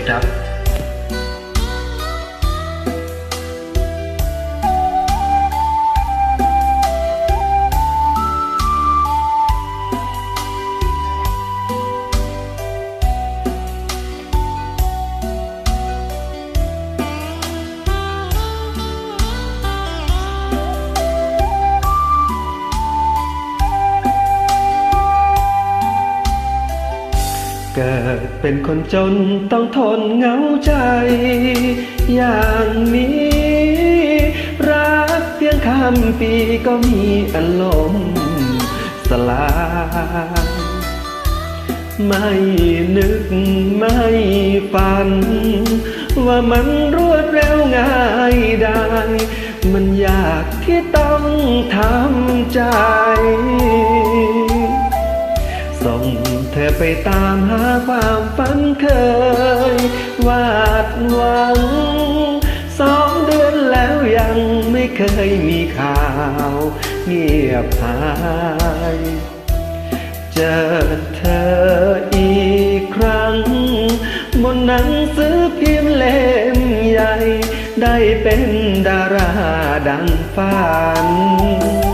ดีค เกิดเป็นคนจนต้องทนเหงาใจ อย่างนี้ รักเพียงข้ามปีก็มีอารมณ์สลายไม่นึกไม่ฝัน ว่ามันรวดเร็วง่ายได้ มันยากที่ต้องทำใจ เธอไปตามหาความฝันเคยวาดหวัง สองเดือนแล้วยังไม่เคยมีข่าว เงียบหาย เจอเธออีกครั้ง บนหนังสือพิมพ์เล่มใหญ่ ได้เป็นดาราดังฝันน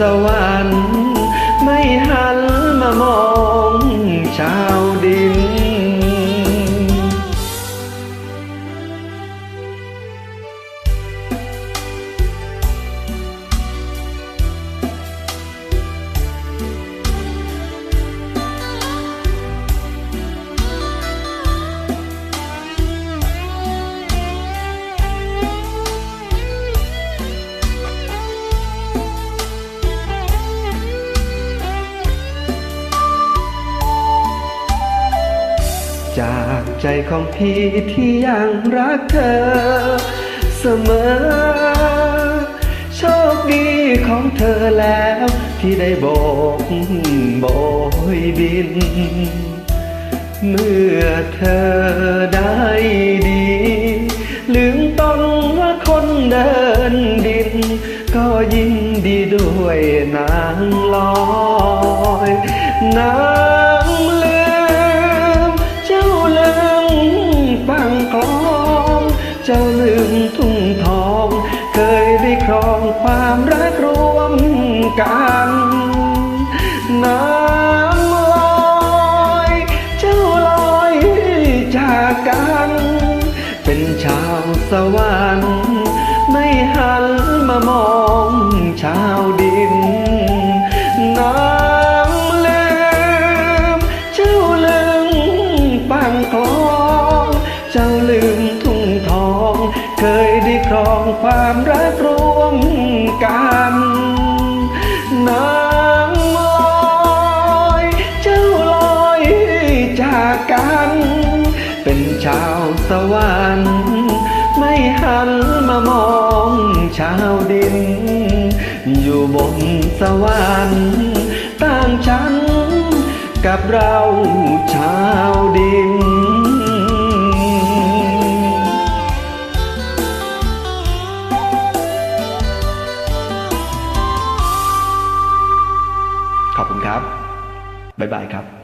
วสวรรค์ จากใจของพี่ที่ยังรักเธอ เสมอ โชคดีของเธอแล้ว ที่ได้โบกโบยบิน เมื่อเธอได้ดี ลืมต้นว่าคนเดินดิน ก็ยิ่งดีด้วยนางลอยนาง ความรักรวมกันน้ำลอยเจ้าลอยจากกัน เป็นชาวสวรรค์ ครองความรักร่วมกันน้ำลอยเจ้าลอยจากกัน เป็นชาวสวรรค์ไม่หันมามองชาวดิน อยู่บนสวรรค์ต่างชั้นกับเราชาวดิน ขอบคุณครับ บ๊ายบายครับ